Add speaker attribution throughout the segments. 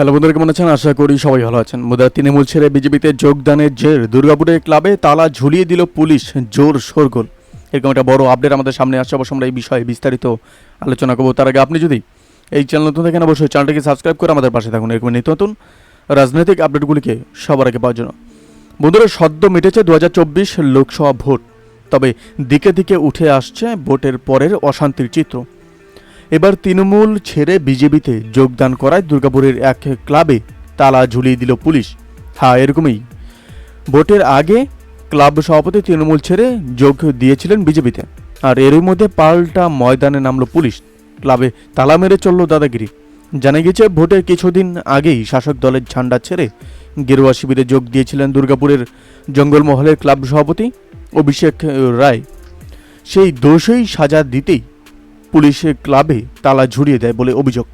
Speaker 1: Hello বন্ধুরা, কেমন আছেন? আশা করি সবাই ভালো আছেন। মুদ্রা তৃণমূল ছেড়ে বিজেপিতে যোগদানের জের, দুর্গাপুরের ক্লাবে তালা ঝুলিয়ে দিল পুলিশ, জোর শোরগোল। এরকম একটা বড় আপডেট আমাদের সামনে আসছে। অবশ্য আমরা এই বিষয়ে বিস্তারিত আলোচনা করব। তার আগে আপনি যদি এই চ্যানেল নতুন দেখেন অবশ্যই চ্যানেলটিকে সাবস্ক্রাইব করে আমাদের পাশে থাকুন। এরকম নিত্য নতুন রাজনৈতিক আপডেটগুলিকে সবার আগে পাওয়ার জন্য। বন্ধুরা, সদ্য মিটেছে দু হাজার চব্বিশ লোকসভা ভোট। তবে দিকে দিকে উঠে আসছে ভোটের পরের অশান্তির চিত্র। এবার তৃণমূল ছেড়ে বিজেপিতে যোগদান করায় দুর্গাপুরের এক ক্লাবে তালা ঝুলিয়ে দিল পুলিশ। হ্যাঁ এরকমই। ভোটের আগে ক্লাব সভাপতি তৃণমূল ছেড়ে যোগ দিয়েছিলেন বিজেপিতে। আর এরই মধ্যে পাল্টা ময়দানে নামলো পুলিশ। ক্লাবে তালা মেরে চলল দাদাগিরি। জানা গেছে ভোটের কিছুদিন আগেই শাসক দলের ঝান্ডা ছেড়ে গেরুয়া শিবিরে যোগ দিয়েছিলেন দুর্গাপুরের জঙ্গলমহলের ক্লাব সভাপতি অভিষেক রায়। সেই দোষেই সাজা দিতেই পুলিশের ক্লাবে তালা ঝুড়িয়ে দেয় বলে অভিযোগ।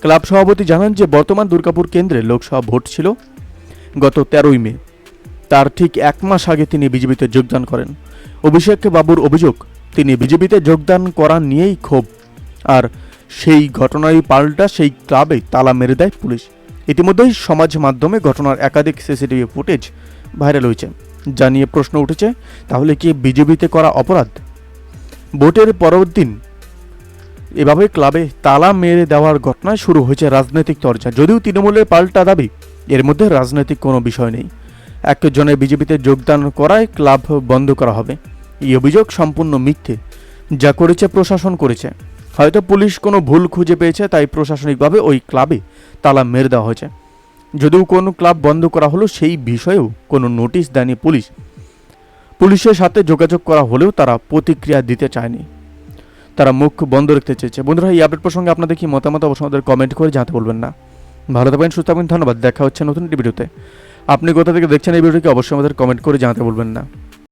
Speaker 1: ক্লাব সভাপতি জানান যে বর্তমান দুর্গাপুর কেন্দ্রে লোকসভা ভোট ছিল গত তেরোই মে। তার ঠিক এক মাস আগে তিনি বিজেপিতে যোগদান করেন। অভিষেক বাবুর অভিযোগ, তিনি বিজেপিতে যোগদান করা নিয়েই ক্ষোভ। আর সেই ঘটনায় পাল্টা সেই ক্লাবে তালা মেরে দেয় পুলিশ। ইতিমধ্যেই সমাজ মাধ্যমে ঘটনার একাধিক সিসিটিভি ফুটেজ ভাইরাল হয়েছে। যা নিয়ে প্রশ্ন উঠেছে, তাহলে কি বিজেপিতে করা অপরাধ? ভোটের পরের দিন এভাবে ক্লাবে তালা মেরে দেওয়ার ঘটনায় শুরু হয়েছে রাজনৈতিক চর্চা। যদিও তৃণমূলের পাল্টা দাবি, এর মধ্যে রাজনৈতিক কোনো বিষয় নেই। একজনের বিজেপিতে যোগদান করায় ক্লাব বন্ধ করা হবে। এই অভিযোগ সম্পূর্ণ মিথ্যে। যা করেছে প্রশাসন করেছে। হয়তো পুলিশ কোনো ভুল খুঁজে পেয়েছে, তাই প্রশাসনিকভাবে ওই ক্লাবে তালা মেরে দেওয়া হয়েছে। যদিও কোনো ক্লাব বন্ধ করা হলো, সেই বিষয়েও কোনো নোটিশ দেয়নি পুলিশ। পুলিশের সাথে যোগাযোগ করা হলেও তারা প্রতিক্রিয়া দিতে চায়নি। তারা মুখ বন্ধ রাখতে চেয়েছে। বন্ধুরা, এই আপডেট প্রসঙ্গে আপনাদের কি মতামত অবশ্যই আমাদের কমেন্ট করে জানাতে বলবেন না। ভালো থাকবেন, সুস্থ থাকবেন, ধন্যবাদ। দেখা হচ্ছে নতুন ভিডিওতে আপনি কোথা থেকে দেখছেন এই ভিডিওটিকে অবশ্যই আমাদের কমেন্ট করে জানাতে বলবেন না।